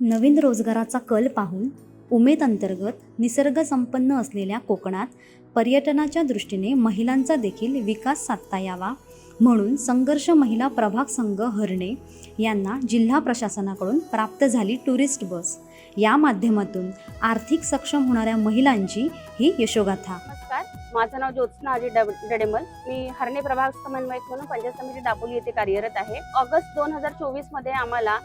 नवीन रोजगाराचा कल पाहून उमेद अंतर्गत निसर्गसंपन्न असलेल्या कोकणात पर्यटनाच्या दृष्टीने महिलांचा देखील विकास साधता यावा म्हणून संघर्ष महिला प्रभाग संघ हरणे यांना जिल्हा प्रशासनाकडून प्राप्त झाली टुरिस्ट बस. या माध्यमातून आर्थिक सक्षम होणाऱ्या महिलांची ही यशोगाथा. माझं नाव ज्योत्स्ना अजित डडेमल. मी हरणे प्रभाग समन्वयक म्हणून पंचायत समिती दापोली येथे कार्यरत आहे. ऑगस्ट दोन हजार चोवीसमध्ये आम्हाला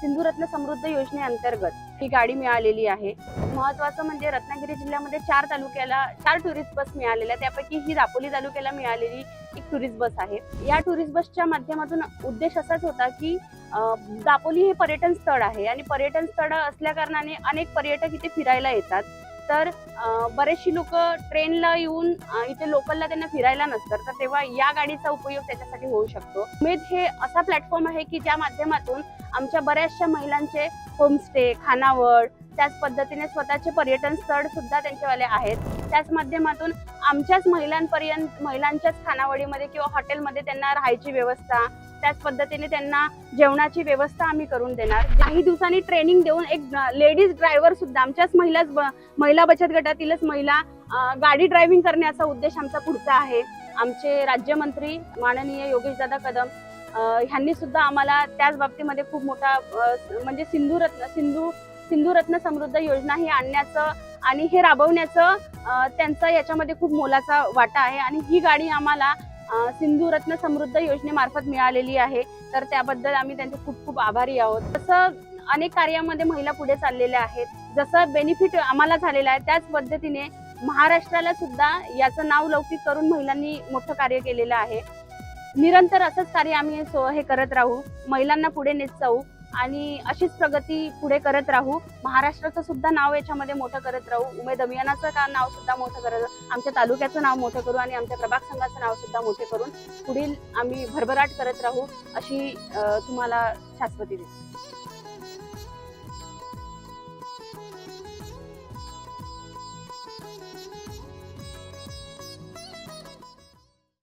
सिंधुरत्न समृद्ध योजनेअंतर्गत ही गाडी मिळालेली आहे. महत्वाचं म्हणजे रत्नागिरी जिल्ह्यामध्ये चार तालुक्याला चार टुरिस्ट बस मिळालेल्या त्यापैकी ही दापोली तालुक्याला मिळालेली एक टुरिस्ट बस आहे. या टुरिस्ट बसच्या माध्यमातून उद्देश असाच होता की दापोली हे पर्यटन स्थळ आहे आणि पर्यटन स्थळ असल्या कारणाने अनेक पर्यटक इथे फिरायला येतात. तर बरेचशी लोक ट्रेनला येऊन इथे लोकलला त्यांना फिरायला नसतात तर तेव्हा या गाडीचा उपयोग त्याच्यासाठी होऊ शकतो. उमेद हे असा प्लॅटफॉर्म आहे की ज्या माध्यमातून आमच्या बऱ्याचशा महिलांचे होमस्टे खानावळ त्याच पद्धतीने स्वतःचे पर्यटन स्थळ सुद्धा त्यांच्यावाले आहेत. त्याच माध्यमातून आमच्याच महिलांपर्यंत महिलांच्याच खानावळीमध्ये किंवा हॉटेलमध्ये त्यांना राहायची व्यवस्था त्याच पद्धतीने त्यांना जेवणाची व्यवस्था आम्ही करून देणार. काही दिवसांनी ट्रेनिंग देऊन एक लेडीज ड्रायव्हर सुद्धा आमच्याच महिलाच ब- महिला बचत गटातीलच महिला गाडी ड्रायव्हिंग करण्याचा उद्देश आमचा पुढचा आहे. आमचे राज्यमंत्री माननीय योगेशदादा कदम ह्यांनी सुद्धा आम्हाला त्याच बाबतीमध्ये खूप मोठा म्हणजे सिंधुरत्न सिंधू सिंधुरत्न समृद्ध योजना ही आणण्याचं आणि हे राबवण्याचं त्यांचा याच्यामध्ये खूप मोलाचा वाटा आहे आणि ही गाडी आम्हाला सिंधुरत्न समृद्ध योजनेमार्फत मिळालेली आहे. तर त्याबद्दल आम्ही त्यांचे खूप खूप आभारी आहोत. तसं अनेक कार्यामध्ये महिला पुढे चाललेल्या आहेत. जसं बेनिफिट आम्हाला झालेलं आहे त्याच पद्धतीने महाराष्ट्राला सुद्धा याचं नाव लौकिक करून महिलांनी मोठं कार्य केलेलं आहे. निरंतर असंच कार्य आम्ही हे करत राहू महिलांना पुढे नेत जाऊ आणि अशीच प्रगती पुढे करत राहू. महाराष्ट्राचं सुद्धा नाव याच्यामध्ये मोठं करत राहू. उमेद अभियानाचं का नाव सुद्धा मोठं करत आमच्या तालुक्याचं नाव मोठं करू आणि आमच्या प्रभाग संघाचं नाव सुद्धा मोठे करून पुढील आम्ही भरभराट करत राहू अशी तुम्हाला शाश्वती दिसते